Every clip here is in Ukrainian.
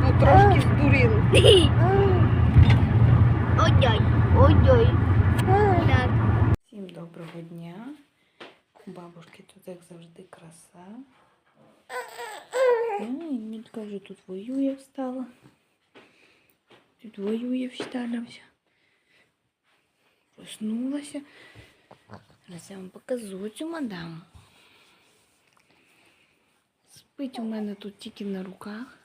Ну трошки здуріли. Ой-ой, ой-ой. Так. Всім доброго дня. Бабушки тут, як завжди, краса. Ну, і Мілька вже тут воює встала. Тут воює всталася. Проснулася. Зараз я вам покажу цю мадаму. Спить у мене тут тільки на руках.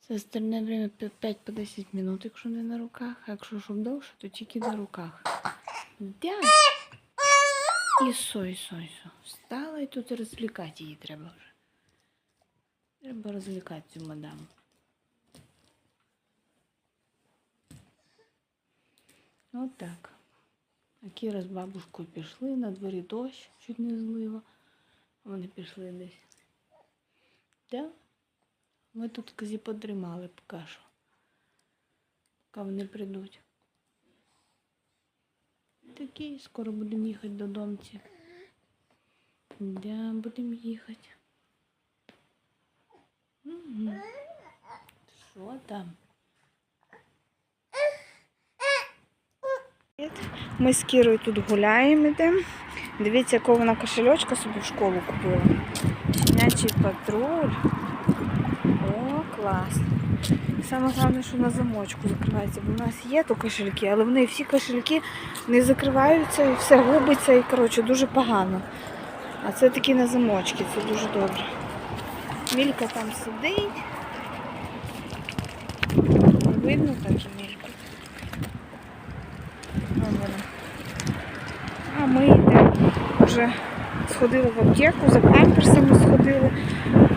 Це остальне время 5 по 10 минут, якщо не на руках. А якщо щоб довше, то тільки на руках. Да. І сой, сой. Встала і тут розвлікати її треба вже. Треба розвлікати цю мадаму. От так. А Кіра з бабушкою пішли, на дворі дощ, чуть не злива. Вони пішли десь. Да? Ми тут казі потримали поки що. Поки вони прийдуть. Такі, скоро будемо їхати додому. Да, будемо їхати. Угу. Що там? Ми з Кірою тут гуляємо йдемо. Дивіться, якого вона кошельочка собі в школу купила. Щенячий патруль. О, клас. Саме головне, що на замочку закривається. Бо у нас є то кошельки, але вони всі кошельки не закриваються і все губиться і коротше дуже погано. А це такі на замочки, це дуже добре. Мілька там сидить. Видно так же мільку. А ми йдемо. Вже сходили в аптеку, за памперсами сходили,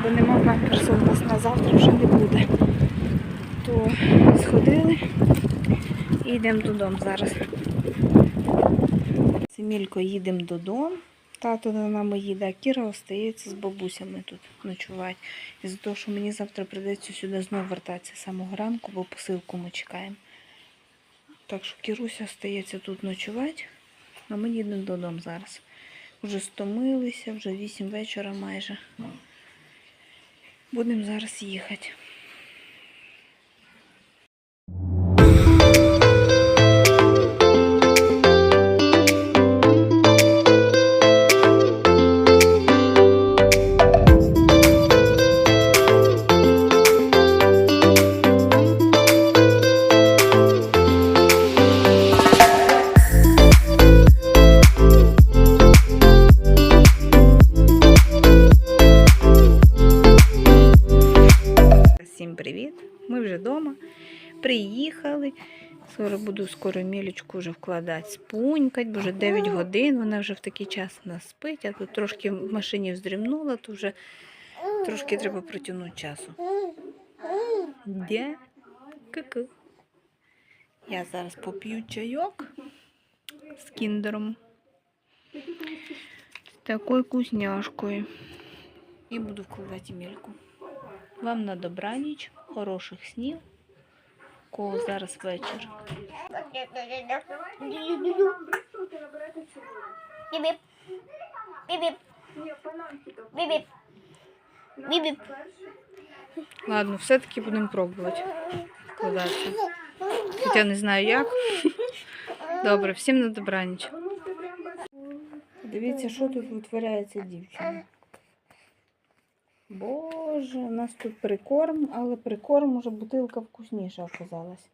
бо нема памперсу у нас на завтра вже не буде. То сходили і йдемо додому зараз. Семілько їдемо додому. Тато за нами їде, а Кіра остається з бабусями тут ночувати. І за того, що мені завтра прийдеться сюди знову вертатися з самого ранку, бо посилку ми чекаємо. Так що Кіруся остається тут ночувати, а ми їдемо додому зараз. Вже стомилися, вже 8 вечора майже. Будемо зараз їхати. Вже вдома. Приїхали. Скоро буду скоро мілечку вже вкладати, спунькать, бо вже 9 годин, вона вже в такий час у нас спить, а тут трошки в машині вздрімнула, то вже трошки треба протягнути часу. Де? Ку-ку. Я зараз поп'ю чайок з кіндером. З такою вкусняшкою. І буду вкладати мільку. Вам на добраніч, хороших снів. Кого зараз вечір. Ладно, все-таки будемо пробувати вкладатися. Хоча не знаю як. Добре, всім на добраніч. Дивіться, що тут витворяється дівчина. Боже, у нас тут прикорм, але прикорм уже бутилка вкусніша оказалась.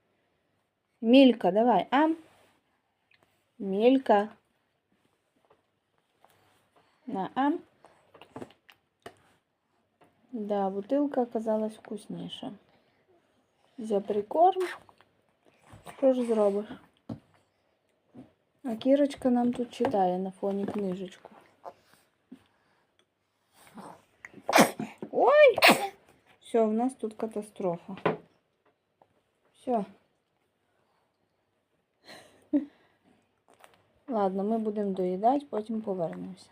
Мілька, давай, а? Мілька. На, а? Да, бутилка оказалась вкусніша. За прикорм. Що ж зробиш? А Кірочка нам тут читає на фоні книжечку. Ой! Все, у нас тут катастрофа. Все. Ладно, ми будемо доїдати, потім повернемося.